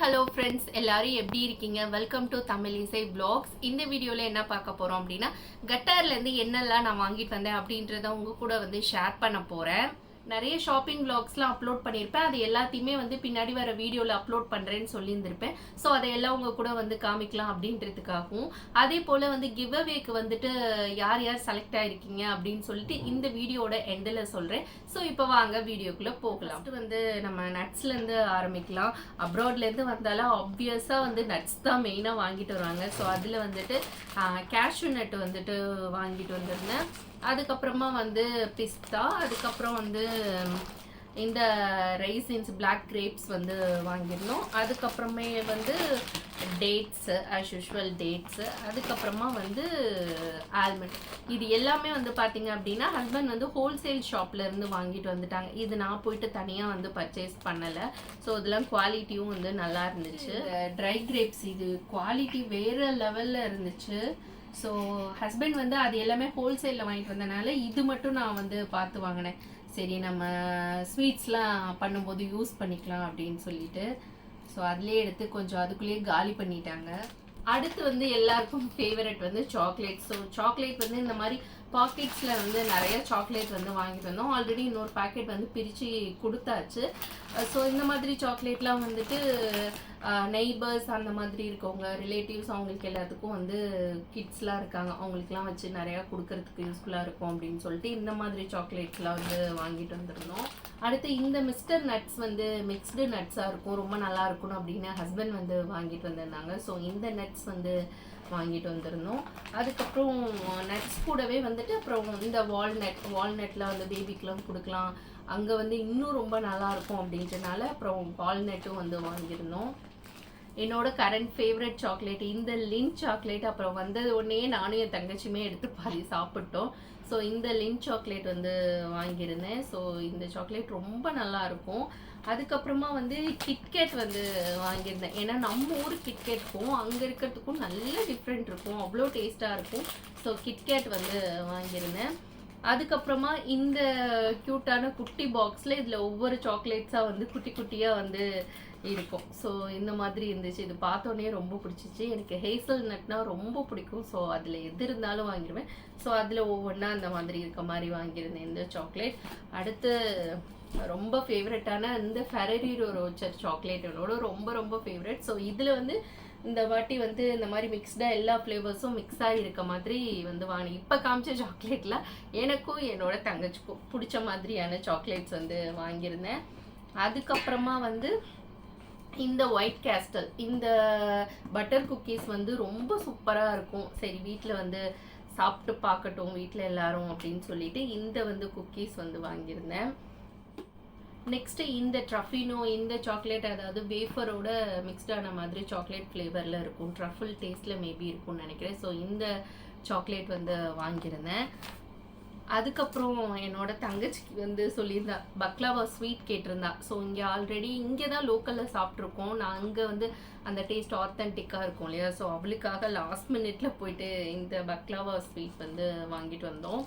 Hello friends எல்லாரும் எப்படி இருக்கீங்க? வெல்கம் டு தமிழ் இசை பிளாக்ஸ் இந்த வீடியோவில் என்ன பார்க்க போகிறோம் அப்படின்னா கட்டார்லேருந்து என்னெல்லாம் நான் வாங்கிட்டு வந்தேன் அப்படின்றத உங்கள் கூட வந்து ஷேர் பண்ண போகிறேன் நிறைய ஷாப்பிங் vlogsலாம் அப்லோட் பண்ணியிருப்பேன். அது எல்லாத்தையுமே வந்து பின்னாடி வர வீடியோவில் அப்லோட் பண்ணுறேன்னு சொல்லியிருந்திருப்பேன். ஸோ அதையெல்லாம் உங்கள் கூட வந்து காமிக்கலாம் அப்படின்றதுக்காகவும். அதே போல் வந்து கிவ் அவேக்கு வந்துட்டு யார் யார் செலக்ட் ஆகிருக்கீங்க அப்படின்னு சொல்லிட்டு இந்த வீடியோட எண்டில் சொல்கிறேன் ஸோ இப்போ வாங்க வீடியோக்குள்ளே போகலாம். வந்து நம்ம நட்ஸ்லேருந்து ஆரம்பிக்கலாம். அப்ராட்லேருந்து வந்தாலும் ஆப்வியஸாக வந்து நட்ஸ் தான் மெயினாக வாங்கிட்டு வராங்க ஸோ அதில் வந்துட்டு கேஷ்யூ நட் வந்துட்டு வாங்கிட்டு வந்திருந்தேன். அதுக்கப்புறமா வந்து பிஸ்தா அதுக்கப்புறம் வந்து இந்த ரைசின்ஸ் பிளாக் கிரேப்ஸ் வந்து வாங்கியிருந்தோம். அதுக்கப்புறமே வந்து டேட்ஸு ஆஸ் யூஷுவல் டேட்ஸு அதுக்கப்புறமா வந்து ஆல்மண்ட் இது எல்லாமே வந்து பார்த்தீங்க அப்படின்னா ஹஸ்பண்ட் வந்து ஹோல்சேல் ஷாப்லேருந்து வாங்கிட்டு வந்துட்டாங்க. இது நான் போயிட்டு தனியாக வந்து பர்ச்சேஸ் பண்ணலை. ஸோ இதெல்லாம் குவாலிட்டியும் வந்து நல்லா இருந்துச்சு. ட்ரை கிரேப்ஸ் இது குவாலிட்டி வேறு லெவலில் இருந்துச்சு. ஸோ ஹஸ்பண்ட் வந்து அது எல்லாமே ஹோல்சேலில் வாங்கிட்டு வந்தனால இது மட்டும் நான் வந்து பார்த்து வாங்கினேன். சரி நம்ம ஸ்வீட்ஸ்லாம் பண்ணும்போது யூஸ் பண்ணிக்கலாம் அப்படின்னு சொல்லிட்டு. ஸோ அதுலேயே எடுத்து கொஞ்சம் அதுக்குள்ளேயே காலி பண்ணிட்டாங்க. அடுத்து வந்து எல்லாருக்கும் ஃபேவரட் வந்து சாக்லேட் ஸோ சாக்லேட் வந்து இந்த மாதிரி பாக்கெட்ஸில் வந்து நிறைய சாக்லேட் வந்து வாங்கிட்டு வந்தோம். ஆல்ரெடி இன்னொரு பாக்கெட் வந்து பிரித்து கொடுத்தாச்சு. ஸோ இந்த மாதிரி சாக்லேட்லாம் வந்துட்டு நெய்பர்ஸ் அந்த மாதிரி இருக்கவங்க ரிலேட்டிவ்ஸ் அவங்களுக்கு எல்லாத்துக்கும் வந்து கிட்ஸ்லாம் இருக்காங்க. அவங்களுக்குலாம் வச்சு நிறையா கொடுக்கறதுக்கு யூஸ்ஃபுல்லாக இருக்கும் அப்படின்னு சொல்லிட்டு இந்த மாதிரி சாக்லேட்ஸ்லாம் வந்து வாங்கிட்டு வந்திருந்தோம். அடுத்து இந்த மிஸ்டர் நட்ஸ் வந்து மிக்ஸ்டு நட்ஸாக இருக்கும். ரொம்ப நல்லா இருக்கணும் அப்படின்னு ஹஸ்பண்ட் வந்து வாங்கிட்டு வந்திருந்தாங்க. ஸோ இந்த நட்ஸ் வந்து வாங்கிட்டு வந்திருந்தோம். அதுக்கப்புறம் நட்ஸ் கூடவே வந்துட்டு அப்புறம் இந்த வால்நட் வால்நட்டில் வந்து பேபிக்கெலாம் கொடுக்கலாம். அங்கே வந்து இன்னும் ரொம்ப நல்லா இருக்கும் அப்படின்றனால அப்புறம் வால்நட்டும் வந்து வாங்கியிருந்தோம். என்னோட கரண்ட் ஃபேவரட் சாக்லேட் இந்த லின் சாக்லேட் அப்புறம் வந்தது உடனே நானும் என் தங்கச்சியுமே எடுத்து பாதி சாப்பிட்டோம். ஸோ இந்த லின் சாக்லேட் வந்து வாங்கியிருந்தேன். ஸோ இந்த சாக்லேட் ரொம்ப நல்லா இருக்கும். அதுக்கப்புறமா வந்து கிட்கேட் வந்து வாங்கியிருந்தேன். ஏன்னா நம்ம ஊர் கிட்கேட்க்கும் அங்கே இருக்கிறதுக்கும் நல்ல டிஃப்ரெண்ட் இருக்கும். அவ்வளோ டேஸ்ட்டாக இருக்கும். ஸோ கிட்கேட் வந்து வாங்கியிருந்தேன். அதுக்கப்புறமா இந்த க்யூட்டான குட்டி பாக்ஸில் இதில் ஒவ்வொரு சாக்லேட்ஸாக வந்து குட்டி குட்டியாக வந்து இருக்கும். ஸோ இந்த மாதிரி இருந்துச்சு. இது பார்த்தோன்னே ரொம்ப பிடிச்சிச்சு. எனக்கு ஹேசல் நட்னா ரொம்ப பிடிக்கும். ஸோ அதில் எது இருந்தாலும் வாங்கிடுவேன் ஸோ அதில் ஒவ்வொன்றா அந்த மாதிரி இருக்க மாதிரி வாங்கியிருந்தேன் இந்த சாக்லேட் அடுத்து ரொம்ப ஃபேவரட்டான இந்த ஃபெரரிரோ ரோச்சர் சாக்லேட் என்னோட ரொம்ப ரொம்ப ஃபேவரட் ஸோ இதில் வந்து இந்த வாட்டி வந்து இந்த மாதிரி மிக்ஸ்டாக எல்லா ஃப்ளேவர்ஸும் மிக்ஸ் இருக்க மாதிரி வந்து வாங்கி இப்போ காமிச்ச சாக்லேட்டில் எனக்கும் என்னோட தங்கச்சிக்கும் பிடிச்ச மாதிரியான சாக்லேட்ஸ் வந்து வாங்கியிருந்தேன். அதுக்கப்புறமா வந்து இந்த ஒயிட் கேஸ்டல் இந்த பட்டர் குக்கீஸ் வந்து ரொம்ப சூப்பராக இருக்கும். சரி வீட்டில் வந்து சாப்பிட்டு பார்க்கட்டும் வீட்டில் எல்லாரும் அப்படின்னு சொல்லிட்டு இந்த வந்து குக்கீஸ் வந்து வாங்கியிருந்தேன். நெக்ஸ்ட் இந்த ட்ரஃபினோ இந்த சாக்லேட் அதாவது வேஃபரோட மிக்ஸ்டான மாதிரி சாக்லேட் ஃப்ளேவரில் இருக்கும். ட்ரஃபிள் டேஸ்ட்டில் மேபி இருக்கும்னு நினைக்கிறேன். ஸோ இந்த சாக்லேட் வந்து வாங்கியிருந்தேன். அதுக்கப்புறம் என்னோட தங்கச்சிக்கு வந்து சொல்லியிருந்தா பக்லாவா ஸ்வீட் கேட்டிருந்தா. ஸோ இங்கே ஆல்ரெடி இங்கே தான் லோக்கலில் சாப்பிட்ருக்கோம் நான் அங்கே வந்து அந்த டேஸ்ட் ஆத்தென்டிக்காக இருக்கும் இல்லையா? ஸோ அவளுக்காக லாஸ்ட் மினிட்ல போயிட்டு இந்த பக்லாவா ஸ்வீட் வந்து வாங்கிட்டு வந்தோம்.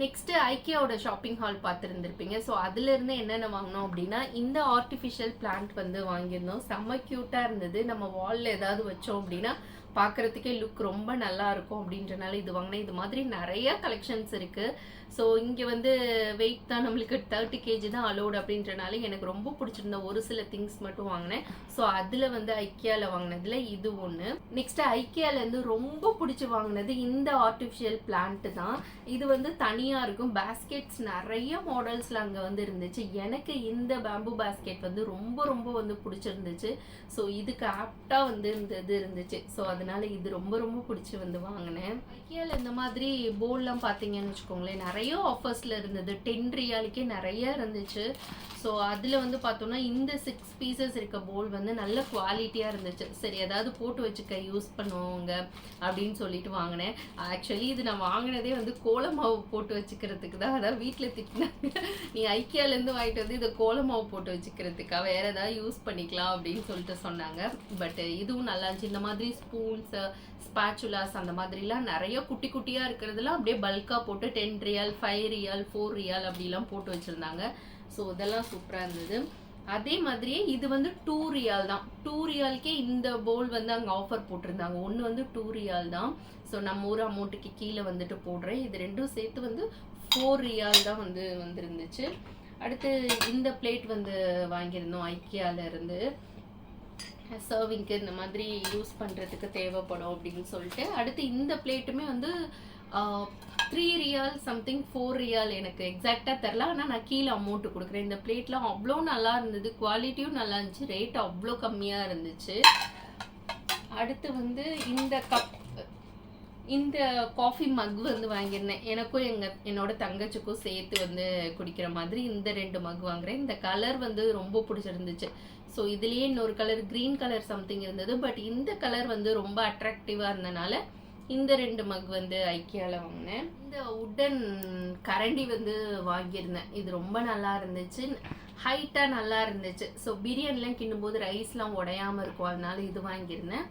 நெக்ஸ்ட்டு ஐக்கியாவோட ஷாப்பிங் ஹால் பார்த்துருந்துருப்பீங்க. ஸோ அதுலேருந்து என்னென்ன வாங்கினோம் அப்படின்னா இந்த ஆர்டிஃபிஷியல் பிளான்ட் வந்து வாங்கியிருந்தோம். செம்ம க்யூட்டாக இருந்தது. நம்ம வாலில் ஏதாவது வச்சோம் அப்படின்னா பார்க்குறதுக்கே லுக் ரொம்ப நல்லா இருக்கும் அப்படின்றனால இது வாங்கினேன். இது மாதிரி நிறைய கலெக்ஷன்ஸ் இருக்குது ஸோ இங்கே வந்து வெயிட் தான் நம்மளுக்கு தேர்ட்டி கேஜி தான் அலோடு அப்படின்றனால எனக்கு ரொம்ப பிடிச்சிருந்த ஒரு சில திங்ஸ் மட்டும் வாங்கினேன். ஸோ அதில் வந்து ஐக்கியாவில் வாங்கினதுல இது ஒன்று நெக்ஸ்ட்டு ஐக்கியாவிலேருந்து ரொம்ப பிடிச்சி வாங்கினது இந்த ஆர்டிஃபிஷியல் பிளான்ட்டு தான். இது வந்து தனியாக இருக்கும். பேஸ்கெட்ஸ் நிறைய மாடல்ஸில் அங்கே வந்து இருந்துச்சு. எனக்கு இந்த பேம்பு பேஸ்கெட் வந்து ரொம்ப ரொம்ப வந்து பிடிச்சிருந்துச்சு. ஸோ இதுக்கு ஆப்டாக வந்து இந்த இது இருந்துச்சு. ஸோ அதனால் இது ரொம்ப ரொம்ப பிடிச்சி வந்து வாங்கினேன். ஐக்கியாவில் இந்த மாதிரி போல்லாம் பார்த்தீங்கன்னு வச்சுக்கோங்களேன். நிறைய நிறைய ஆஃபர்ஸில் இருந்தது. டென் ரியாலுக்கே நிறைய இருந்துச்சு. ஸோ அதில் வந்து பார்த்தோம்னா இந்த சிக்ஸ் பீசஸ் இருக்க போல் வந்து நல்ல குவாலிட்டியாக இருந்துச்சு. சரி ஏதாவது போட்டு வச்சுக்க யூஸ் பண்ணுவோங்க அப்படின்னு சொல்லிட்டு வாங்கினேன். ஆக்சுவலி இது நான் வாங்கினதே வந்து கோல மாவு போட்டு வச்சுக்கிறதுக்கு தான். அதான் வீட்டில் திட்டினாங்க. நீ ஐக்கியாலேருந்து வாங்கிட்டு வந்து இதை கோல மாவு போட்டு வச்சுக்கிறதுக்கா? வேறு ஏதாவது யூஸ் பண்ணிக்கலாம் அப்படின்னு சொல்லிட்டு சொன்னாங்க. பட் இதுவும் நல்லா இருந்துச்சு. இந்த மாதிரி ஸ்பூன்ஸு ஸ்பாச்சுலாஸ் அந்த மாதிரிலாம் நிறைய குட்டி குட்டியாக இருக்கிறதுலாம் அப்படியே பல்காக போட்டு ten riyal five riyal four riyal அப்படிலாம் போட்டு வச்சுருந்தாங்க. ஸோ இதெல்லாம் சூப்பராக இருந்தது. அதே மாதிரியே இது வந்து டூ ரியால் தான். டூ ரியால்க்கே இந்த போல் வந்து அங்கே ஆஃபர் போட்டிருந்தாங்க. ஒன்று வந்து டூ ரியால் தான். ஸோ நம்ம ஊர் அமௌண்ட்டுக்கு கீழே வந்துட்டு போடுறேன். இது ரெண்டும் சேர்த்து வந்து ஃபோர் ரியால் தான் வந்து வந்துருந்துச்சு. அடுத்து இந்த பிளேட் வந்து வாங்கியிருந்தோம் ஐக்கியாவிலேருந்து சர்விங்க்கு இந்த மாதிரி யூஸ் பண்ணுறதுக்கு தேவைப்படும் அப்படின்னு சொல்லிட்டு. அடுத்து இந்த பிளேட்டுமே வந்து three riyal something four riyal எனக்கு எக்ஸாக்டாக தெரில ஆனால் நான் கீழே அமௌண்ட் கொடுக்குறேன். இந்த பிளேட்லாம் அவ்வளோ நல்லா இருந்தது. குவாலிட்டியும் நல்லா இருந்துச்சு. ரேட் அவ்வளோ கம்மியாக இருந்துச்சு. அடுத்து வந்து இந்த கப் இந்த காஃபி மக் வந்து வாங்கியிருந்தேன். எனக்கும் எங்கள் என்னோட தங்கச்சிக்கும் சேர்த்து வந்து குடிக்கிற மாதிரி இந்த ரெண்டு மக் வாங்குறேன். இந்த கலர் வந்து ரொம்ப பிடிச்சிருந்துச்சு. ஸோ இதுலேயே இன்னொரு கலர் க்ரீன் கலர் சம்திங் இருந்தது. பட் இந்த கலர் வந்து ரொம்ப அட்ராக்டிவாக இருந்தனால இந்த ரெண்டு மக் வந்து ஐக்கியால வாங்கினேன். இந்த உட்டன் கரண்டி வந்து வாங்கியிருந்தேன். இது ரொம்ப நல்லா இருந்துச்சு. ஹைட்டாக நல்லா இருந்துச்சு. ஸோ பிரியாணிலாம் கிண்டும்போது ரைஸ்லாம் உடையாம இருக்கும். அதனால இது வாங்கியிருந்தேன்.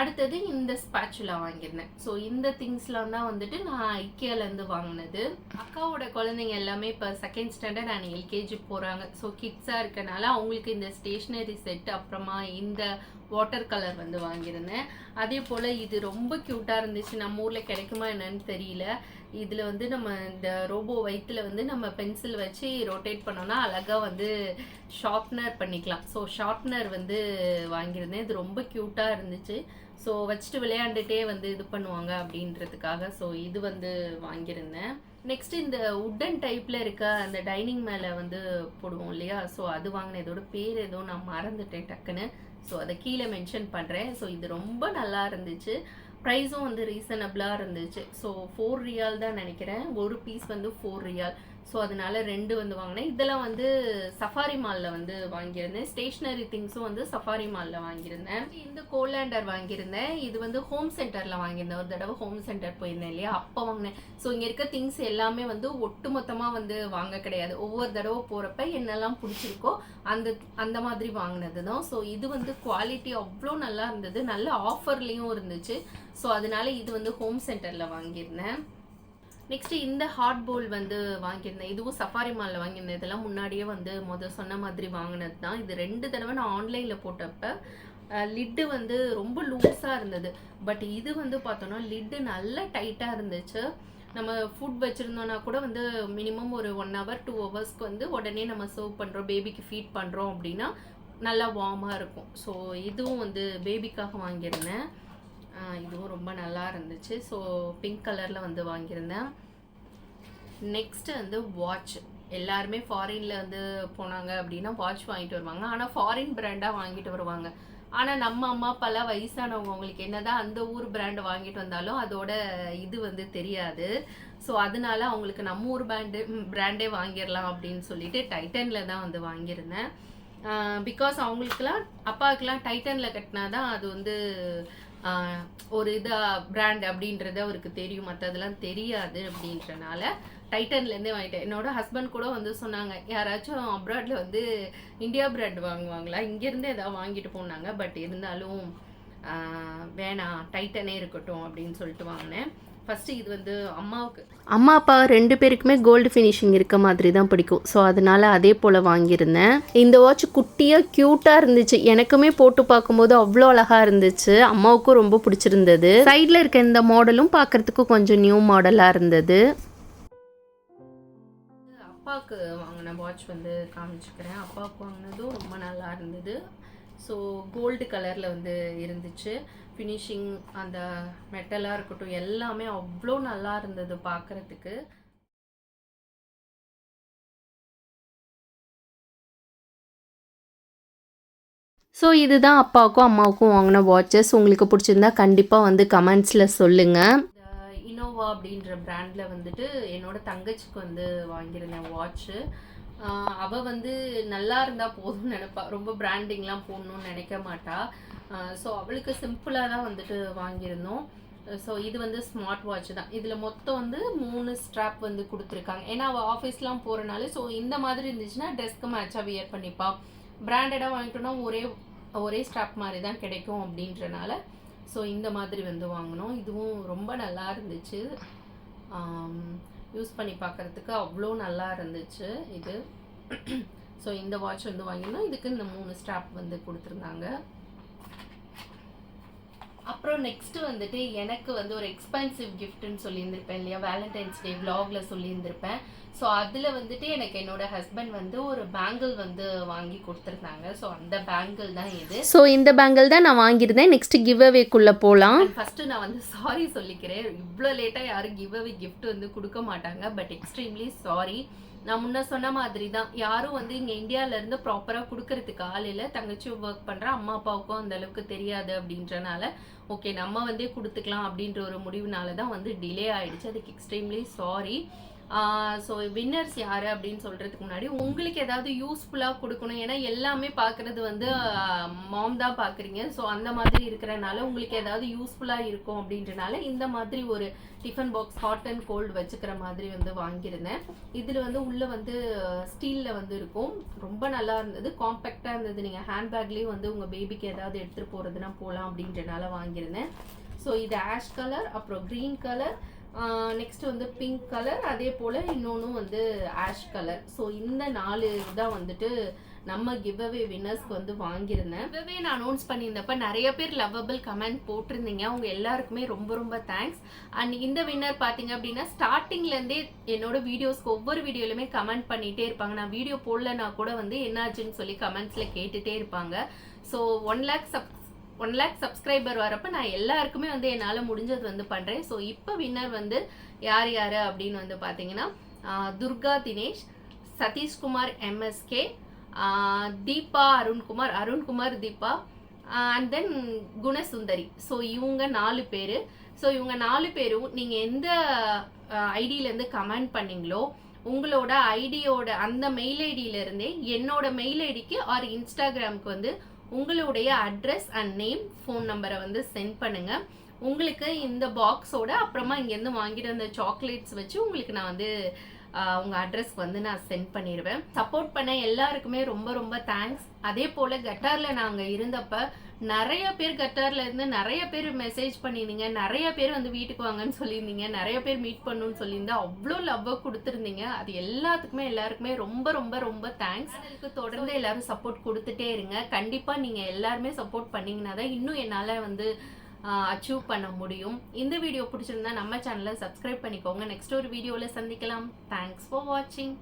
அடுத்தது இந்த ஸ்பேச்சுலா வாங்கியிருந்தேன். ஸோ இந்த திங்ஸ்லாம் தான் வந்துட்டு நான் ஐக்கியாலேருந்து வாங்கினது. அக்காவோட குழந்தைங்க எல்லாமே இப்போ செகண்ட் ஸ்டாண்டர்ட் அண்ட் எல்கேஜி போகிறாங்க ஸோ கிட்ஸாக இருக்கனால அவங்களுக்கு இந்த ஸ்டேஷ்னரி செட் அப்புறமா இந்த வாட்டர் கலர் வந்து வாங்கியிருந்தேன். அதே போல் இது ரொம்ப க்யூட்டாக இருந்துச்சு. நம்ம ஊரில் கிடைக்குமா என்னன்னு தெரியல. இதில் வந்து நம்ம இந்த ரோபோ வயிற்றில் வந்து நம்ம பென்சில் வச்சு ரொட்டேட் பண்ணோம்னா அழகாக வந்து ஷார்ப்னர் பண்ணிக்கலாம். ஸோ ஷார்ப்னர் வந்து வாங்கியிருந்தேன். இது ரொம்ப க்யூட்டாக இருந்துச்சு. ஸோ வச்சுட்டு விளையாண்டுட்டே வந்து இது பண்ணுவாங்க அப்படின்றதுக்காக. ஸோ இது வந்து வாங்கியிருந்தேன். நெக்ஸ்ட் இந்த உட்டன் டைப்பில் இருக்க அந்த டைனிங் மேலே வந்து போடுவோம் இல்லையா? ஸோ அது வாங்கின இதோட பேர் ஏதோ நான் மறந்துட்டேன் டக்குன்னு. ஸோ அதை கீழே மென்ஷன் பண்ணுறேன் ஸோ இது ரொம்ப நல்லா இருந்துச்சு. ப்ரைஸும் வந்து ரீசனபிளாக இருந்துச்சு. ஸோ ஃபோர் ரியால் தான் நினைக்கிறேன். ஒரு பீஸ் வந்து ஃபோர் ரியால் ஸோ அதனால ரெண்டு வந்து வாங்கினேன். இதெல்லாம் வந்து சஃபாரி மாலில் வந்து வாங்கியிருந்தேன். ஸ்டேஷ்னரி திங்ஸும் வந்து சஃபாரி மாலில் வாங்கியிருந்தேன். இந்த கோலாண்டர் வாங்கியிருந்தேன். இது வந்து ஹோம் சென்டரில் வாங்கியிருந்தேன். ஒரு தடவை ஹோம் சென்டர் போயிருந்தேன் இல்லையா? அப்போ வாங்கினேன். ஸோ இங்கே இருக்க திங்ஸ் எல்லாமே வந்து ஒட்டு மொத்தமாக வந்து வாங்க கிடையாது. ஒவ்வொரு தடவை போகிறப்ப என்னெல்லாம் பிடிச்சிருக்கோ அந்த அந்த மாதிரி வாங்கினது தான் ஸோ இது வந்து குவாலிட்டி அவ்வளோ நல்லா இருந்தது. நல்ல ஆஃபர்லேயும் இருந்துச்சு. ஸோ அதனால இது வந்து ஹோம் சென்டரில் வாங்கியிருந்தேன். நெக்ஸ்ட் இந்த ஹாட் போல் வந்து வாங்கியிருந்தேன். இதுவும் சஃபாரி மாலில் வாங்கியிருந்தேன். இதெல்லாம் முன்னாடியே வந்து முதல் சொன்ன மாதிரி வாங்கினது தான் இது ரெண்டு தடவை நான் ஆன்லைனில் போட்டப்ப லிட்டு வந்து ரொம்ப லூஸாக இருந்தது. பட் இது வந்து பார்த்தோன்னா லிட்டு நல்ல டைட்டாக இருந்துச்சு. நம்ம ஃபுட் வச்சுருந்தோன்னா கூட வந்து மினிமம் ஒரு ஒன் ஹவர் டூ ஹவர்ஸ்க்கு வந்து உடனே நம்ம சர்வ் பண்ணுறோம் பேபிக்கு ஃபீட் பண்ணுறோம் அப்படின்னா நல்லா வார்மாக இருக்கும். ஸோ இதுவும் வந்து பேபிக்காக வாங்கியிருந்தேன். இதுவும் ரொம்ப நல்லா இருந்துச்சு. ஸோ பிங்க் கலரில் வந்து வாங்கியிருந்தேன். நெக்ஸ்ட்டு வந்து வாட்ச் எல்லாருமே ஃபாரின்ல வந்து போனாங்க அப்படின்னா வாட்ச் வாங்கிட்டு வருவாங்க. ஆனால் ஃபாரின் பிராண்டாக வாங்கிட்டு வருவாங்க. ஆனால் நம்ம அம்மா அப்பாலாம் வயசானவங்க அவங்களுக்கு என்னதான் அந்த ஊர் பிராண்டு வாங்கிட்டு வந்தாலும் அதோட இது வந்து தெரியாது. ஸோ அதனால அவங்களுக்கு நம்ம ஊர் பிராண்டு பிராண்டே வாங்கிடலாம் அப்படின்னு சொல்லிட்டு டைட்டனில் தான் வந்து வாங்கியிருந்தேன். பிகாஸ் அவங்களுக்குலாம் அப்பாவுக்குலாம் டைட்டனில் கட்டினா தான் அது வந்து ஒரு இதாக பிராண்ட் அப்படின்றது அவருக்கு தெரியும். மற்றதெல்லாம் தெரியாது அப்படின்றனால டைட்டன்லேருந்தே வாங்கிட்டேன். என்னோட ஹஸ்பண்ட் கூட வந்து சொன்னாங்க யாராச்சும் அப்ராட்ல வந்து இந்தியா பிராண்ட் வாங்குவாங்களா? இங்கேருந்து எதாவது வாங்கிட்டு போனாங்க. பட் இருந்தாலும் வேணாம். டைட்டனே இருக்கட்டும் அப்படின்னு சொல்லிட்டு வாங்கினேன். ஃபஸ்ட்டு இது வந்து அம்மாவுக்கு. அம்மா அப்பா ரெண்டு பேருக்குமே கோல்டு ஃபினிஷிங் இருக்க மாதிரி தான் பிடிக்கும். ஸோ அதனால அதே போல் வாங்கியிருந்தேன். இந்த வாட்ச் குட்டியாக க்யூட்டாக இருந்துச்சு. எனக்குமே போட்டு பார்க்கும்போது அவ்வளோ அழகாக இருந்துச்சு. அம்மாவுக்கும் ரொம்ப பிடிச்சிருந்தது. சைடில் இருக்க இந்த மாடலும் பார்க்கறதுக்கு கொஞ்சம் நியூ மாடலாக இருந்தது. அப்பாவுக்கு வாங்கின வாட்ச் வந்து காமிச்சுக்கிறேன். அப்பாவுக்கு வாங்கினதும் ரொம்ப நல்லா இருந்தது. ஸோ கோல்டு கலரில் வந்து இருந்துச்சு. ஃபினிஷிங் அந்த மெட்டலாக இருக்கட்டும் எல்லாமே அவ்வளோ நல்லா இருந்தது பார்க்குறதுக்கு ஸோ இதுதான் அப்பாவுக்கும் அம்மாவுக்கும் வாங்கின வாட்சஸ் உங்களுக்கு பிடிச்சிருந்தா கண்டிப்பாக வந்து கமெண்ட்ஸில் சொல்லுங்கள் இனோவா அப்படின்ற பிராண்டில் வந்துட்டு என்னோட தங்கச்சிக்கு வந்து வாங்கியிருந்தேன் வாட்ச்சு அவள் வந்து நல்லா இருந்தால் போதும்னு நினைப்பா. ரொம்ப பிராண்டிங்லாம் போடணும்னு நினைக்க மாட்டா. ஸோ அவளுக்கு சிம்பிளாக தான் வந்துட்டு வாங்கியிருந்தோம். ஸோ இது வந்து ஸ்மார்ட் வாட்ச் தான். இதில் மொத்தம் வந்து மூணு ஸ்ட்ராப் வந்து கொடுத்துருக்காங்க. ஏன்னா அவள் ஆஃபீஸ்லாம் போகிறனால ஸோ இந்த மாதிரி இருந்துச்சுன்னா டெஸ்க்கு மேட்சாக வியர் பண்ணிப்பாள் பிராண்டடாக வாங்கிட்டோம்னா ஒரே ஒரே ஸ்ட்ராப் மாதிரி தான் கிடைக்கும் அப்படின்றனால ஸோ இந்த மாதிரி வந்து வாங்கினோம். இதுவும் ரொம்ப நல்லா இருந்துச்சு. யூஸ் பண்ணி பார்க்கறதுக்கு அவ்வளோ நல்லா இருந்துச்சு இது. ஸோ இந்த வாட்ச் வந்து வாங்கினா இதுக்கு இந்த மூணு ஸ்டாப் வந்து கொடுத்துருந்தாங்க. அப்புறம் நெக்ஸ்ட் வந்துட்டு எனக்கு வந்து ஒரு எக்ஸ்பென்சிவ் கிஃப்ட்னு சொல்லியிருந்திருப்பேன் இல்லையா? வேலண்டைன்ஸ் டே விலாகில் சொல்லியிருந்திருப்பேன். ஸோ அதில் வந்துட்டு எனக்கு என்னோட ஹஸ்பண்ட் வந்து ஒரு பேங்கிள் வந்து வாங்கி கொடுத்துருந்தாங்க. ஸோ அந்த பேங்கிள் தான் இது. ஸோ இந்த பேங்கிள் தான் நான் வாங்கியிருந்தேன். நெக்ஸ்ட் கிவ் அவேக்குள்ளே போகலாம் ஃபர்ஸ்ட் நான் வந்து சாரி சொல்லிக்கிறேன். இவ்வளோ லேட்டாக யாரும் கிவ் அவே gift வந்து கொடுக்க மாட்டாங்க. பட் எக்ஸ்ட்ரீம்லி சாரி நான் முன்ன சொன்ன மாதிரி தான். யாரும் வந்து இங்கே இந்தியாவிலேருந்து ப்ராப்பராக கொடுக்கறதுக்கு ஆள் இல்லை. தங்கச்சி ஒர்க் பண்ணுற அம்மா அப்பாவுக்கும் அந்த அளவுக்கு தெரியாது அப்படின்றனால ஓகே நம்ம வந்தே கொடுத்துக்கலாம் அப்படின்ற ஒரு முடிவுனால தான் வந்து டிலே ஆயிடுச்சு. அதுக்கு எக்ஸ்ட்ரீம்லி சாரி ஸோ வின்னர்ஸ் யார் அப்படின்னு சொல்கிறதுக்கு முன்னாடி உங்களுக்கு ஏதாவது யூஸ்ஃபுல்லாக கொடுக்கணும். ஏன்னா எல்லாமே பார்க்குறது வந்து மாம் தான் பார்க்குறீங்க. ஸோ அந்த மாதிரி இருக்கிறனால உங்களுக்கு ஏதாவது யூஸ்ஃபுல்லாக இருக்கும் அப்படின்றனால இந்த மாதிரி ஒரு tiffin box hot and cold வச்சுக்கிற மாதிரி வந்து வாங்கியிருந்தேன். இதில் வந்து உள்ளே வந்து ஸ்டீலில் வந்து இருக்கும். ரொம்ப நல்லா இருந்தது. காம்பேக்டாக இருந்தது. நீங்கள் ஹேண்ட்பேக்லேயும் வந்து உங்கள் பேபிக்கு ஏதாவது எடுத்துகிட்டு போகிறதுனா போகலாம் அப்படின்றனால வாங்கியிருந்தேன். ஸோ இது ஆஷ் கலர் அப்புறம் க்ரீன் கலர் நெக்ஸ்ட் வந்து பிங்க் கலர் அதே போல் இன்னொன்றும் வந்து ஆஷ் கலர் ஸோ இந்த நாலு தான் வந்துட்டு நம்ம கிவ் அவே வின்னர்ஸ்க்கு வந்து வாங்கியிருந்தேன். கிவ் நான் அனௌன்ஸ் பண்ணியிருந்தப்ப நிறைய பேர் லவ்வபிள் கமெண்ட் போட்டிருந்தீங்க. அவங்க எல்லாருக்குமே ரொம்ப ரொம்ப தேங்க்ஸ் அண்ட் இந்த வின்னர் பார்த்தீங்க அப்படின்னா ஸ்டார்டிங்லேருந்தே என்னோட வீடியோஸ்க்கு ஒவ்வொரு வீடியோலையுமே கமெண்ட் பண்ணிகிட்டே இருப்பாங்க. நான் வீடியோ போடலனா கூட வந்து என்னாச்சுன்னு சொல்லி கமெண்ட்ஸில் கேட்டுகிட்டே இருப்பாங்க. So one lakh sub one lakh subscriber வரப்போ நான் எல்லாருக்குமே வந்து என்னால் முடிஞ்சது வந்து பண்ணுறேன் ஸோ இப்போ வின்னர் வந்து யார் யார் அப்படின்னு வந்து பார்த்தீங்கன்னா Durga Dinesh Sathishkumar MSK Deepa Arunkumar Arunkumar Deepa and then Gunasundari. So இவங்க நாலு பேர். ஸோ இவங்க நாலு பேரும் நீங்கள் எந்த ஐடியிலேருந்து கமெண்ட் பண்ணீங்களோ உங்களோட ஐடியோட அந்த மெயில் ஐடியிலேருந்தே என்னோட மெயில் ஐடிக்கு ஆர் இன்ஸ்டாகிராமுக்கு வந்து உங்களுடைய அட்ரஸ் அண்ட் நேம் ஃபோன் நம்பரை வந்து சென்ட் பண்ணுங்க. உங்களுக்கு இந்த பாக்ஸோட அப்புறமா இங்கேருந்து வாங்கிட்டு வந்த சாக்லேட்ஸ் வச்சு உங்களுக்கு நான் வந்து உங்கள் அட்ரஸ்க்கு வந்து நான் சென்ட் பண்ணிடுவேன். சப்போர்ட் பண்ண எல்லாருக்குமே ரொம்ப ரொம்ப தேங்க்ஸ் அதே போல் கட்டாரில் நாங்கள் இருந்தப்போ நிறைய பேர் கட்டார்ல இருந்து நிறைய பேர் மெசேஜ் பண்ணியிருந்தீங்க. நிறைய பேர் வந்து வீட்டுக்கு வாங்கன்னு சொல்லியிருந்தீங்க. நிறைய பேர் மீட் பண்ணணும்னு சொல்லியிருந்தா அவ்வளோ லவ்வை கொடுத்துருந்தீங்க. அது எல்லாத்துக்குமே எல்லாருக்குமே ரொம்ப ரொம்ப ரொம்ப தேங்க்ஸ் அதுக்கு தொடர்ந்து எல்லாரும் சப்போர்ட் கொடுத்துட்டே இருங்க. கண்டிப்பாக நீங்கள் எல்லாருமே சப்போர்ட் பண்ணீங்கன்னா தான் இன்னும் என்னால் வந்து அச்சீவ் பண்ண முடியும். இந்த வீடியோ பிடிச்சிருந்தா நம்ம சேனலை சப்ஸ்கிரைப் பண்ணிக்கோங்க. நெக்ஸ்ட் ஒரு வீடியோவில் சந்திக்கலாம். தேங்க்ஸ் ஃபார் வாட்சிங்